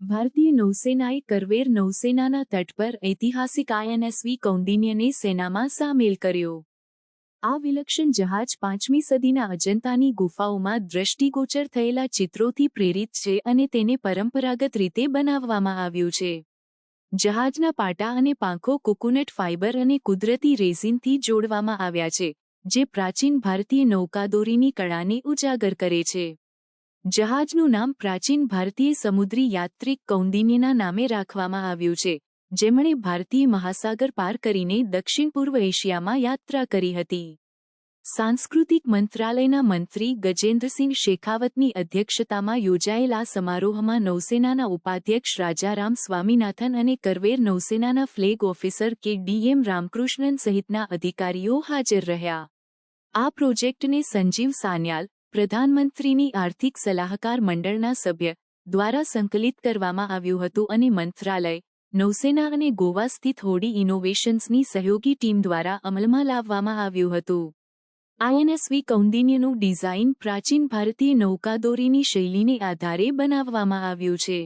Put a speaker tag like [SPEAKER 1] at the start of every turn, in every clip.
[SPEAKER 1] ભારતીય નૌસેનાએ કરવેર નૌસેનાના તટ પર ઐતિહાસિક આઈએનએસવી કૌંદિન્યને સેનામાં સામેલ કર્યો. આ વિલક્ષણ જહાજ પાંચમી સદીના અજંતાની ગુફાઓમાં દ્રષ્ટિગોચર થયેલા ચિત્રોથી પ્રેરિત છે અને તેને પરંપરાગત રીતે બનાવવામાં આવ્યું છે. જહાજના પાટા અને પાંખો કોકોનટ ફાઇબર અને કુદરતી રેઝિનથી જોડવામાં આવ્યા છે, જે પ્રાચીન ભારતીય નૌકાદોરીની કળાને ઉજાગર કરે છે. જહાજનું નામ પ્રાચીન ભારતીય સમુદ્રી યાત્રિક કૌંદિન્યના નામે રાખવામાં આવ્યું છે, જેમણે ભારતીય મહાસાગર પાર કરીને દક્ષિણ પૂર્વ એશિયામાં યાત્રા કરી હતી. સાંસ્કૃતિક મંત્રાલયના મંત્રી ગજેન્દ્રસિંહ શેખાવતની અધ્યક્ષતામાં યોજાયેલા સમારોહમાં નૌસેનાના ઉપાધ્યક્ષ રાજારામ સ્વામીનાથન અને કરવેર નૌસેનાના flag officer K DM Ramakrishnan સહિતના અધિકારીઓ હાજર રહ્યા. આ પ્રોજેક્ટને સંજીવ સાન્યાલ પ્રધાનમંત્રીની આર્થિક સલાહકાર મંડળના સભ્ય દ્વારા સંકલિત કરવામાં આવ્યું હતું અને મંત્રાલય, નૌસેના અને ગોવા સ્થિત હોડી ઇનોવેશન્સની સહયોગી ટીમ દ્વારા અમલમાં લાવવામાં આવ્યું હતું. આઈએનએસવી કૌંદિન્યનું ડિઝાઇન પ્રાચીન ભારતીય નૌકાદોરીની શૈલીને આધારે બનાવવામાં આવ્યું છે.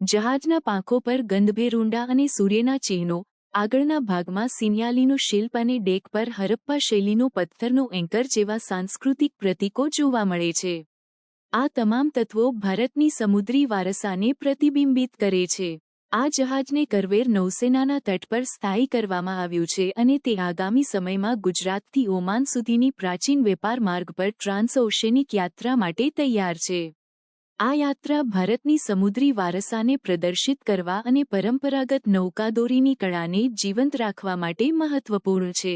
[SPEAKER 1] જહાજના પાંખો પર ગંધભેરુંડા અને સૂર્યના ચિહ્નો આગળના ભાગમાં સિનિયાલીનો શિલ્પ અને ડેક પર હરપ્પા શૈલીનો પથ્થરનો એન્કર જેવા સાંસ્કૃતિક પ્રતીકો જોવા મળે છે. આ તમામ તત્વો ભારતની સમુદ્રી વારસાને પ્રતિબિંબિત કરે છે. આ જહાજને કરવેર નૌસેનાના તટ પર સ્થાયી કરવામાં આવ્યું છે અને તે આગામી સમયમાં ગુજરાતથી ઓમાન સુધીની પ્રાચીન વેપાર માર્ગ પર ટ્રાન્સઓશેનિક યાત્રા માટે તૈયાર છે. આ યાત્રા ભારતની સમુદ્રી વારસાને પ્રદર્શિત કરવા અને પરંપરાગત નૌકાદોરીની કળાને જીવંત રાખવા માટે મહત્વપૂર્ણ છે.